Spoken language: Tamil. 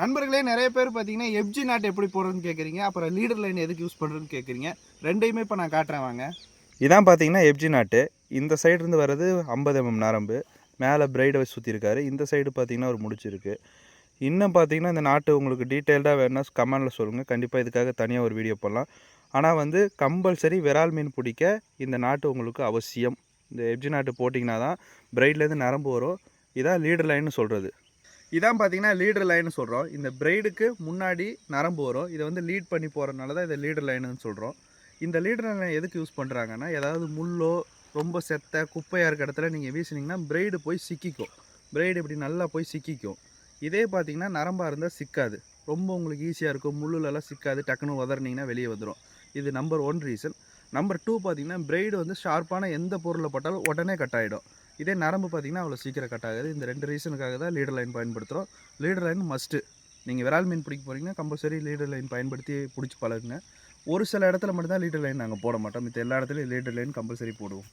நண்பர்களே நிறைய பேர் பார்த்தீங்கன்னா எப்ஜி நாட் எப்படி போடுறதுன்னு கேட்குறீங்க. அப்புறம் லீடர் லைன் எதுக்கு யூஸ் பண்ணுறதுன்னு கேட்குறீங்க. ரெண்டையுமே இப்போ நான் காட்டுறேன் வாங்க. இதான் பார்த்தீங்கன்னா எப்ஜி நாட்டு இந்த சைடுலேருந்து வர்றது ஐம்பது எம்எம் நரம்பு. மேலே பிரைடை வச்சு சுற்றிருக்காரு இந்த சைடு பார்த்தீங்கன்னா ஒரு முடிச்சிருக்கு. இன்னும் பார்த்தீங்கன்னா இந்த நாட்டு உங்களுக்கு டீட்டெயில்டாக வேணும்னா கமெண்டில் சொல்லுங்கள் கண்டிப்பாக இதுக்காக தனியாக ஒரு வீடியோ போடலாம். ஆனால் வந்து கம்பல்சரி விரால் மீன் பிடிக்க இந்த நாட்டு உங்களுக்கு அவசியம். இந்த எப்ஜி நாட்டு போட்டிங்கன்னா தான் பிரைட்லேருந்து நரம்பு வரும். இதான் லீடர் லைன்னு சொல்கிறது இதான் பார்த்தீங்கன்னா லீடர் லைன்னு சொல்கிறோம் இந்த பிரைடுக்கு முன்னாடி நரம்பு வரும். இதை வந்து லீட் பண்ணி போகிறதுனால தான் இதை லீடர் லைனுன்னு சொல்கிறோம் இந்த லீடர் லைன் எதுக்கு யூஸ் பண்ணுறாங்கன்னா ஏதாவது முள்ளோ ரொம்ப செத்த குப்பையாக இருக்க இடத்துல நீங்கள் வீசினீங்கன்னா பிரைடு போய் சிக்கிக்கும். பிரைடு இப்படி நல்லா போய் சிக்கிக்கும். இதே பார்த்தீங்கன்னா நரம்பாக இருந்தால் சிக்காது. ரொம்ப உங்களுக்கு ஈஸியாக இருக்கும். முள்ளுலலாம் சிக்காது. டக்குன்னு உதறினீங்கன்னா வெளியே வந்துடும் இது number one reason number two பார்த்தீங்கன்னா பிரைடு வந்து ஷார்ப்பான எந்த பொருளை பட்டாலும் உடனே கட் ஆகிடும் இதே நரம்பு பார்த்தீங்கன்னா அவ்வளோ சீக்கிரம் கட் ஆகுது. இந்த ரெண்டு ரீசனுக்காக தான் லீடர் லைன் பயன்படுத்துகிறோம் லீடர் லைன் மஸ்ட்டு நீங்கள் விரால் மீன் பிடிக்க போகிறீங்கன்னா கம்பல்சரி லீடர் லைன் பயன்படுத்தி பிடிச்சி பழகுங்க. ஒரு சில இடத்துல மட்டும்தான் லீடர் லைன் நாங்கள் போட மாட்டோம். மற்ற எல்லா இடத்துலையும் லீடர் லைன் கம்பல்சரி போடுவோம்.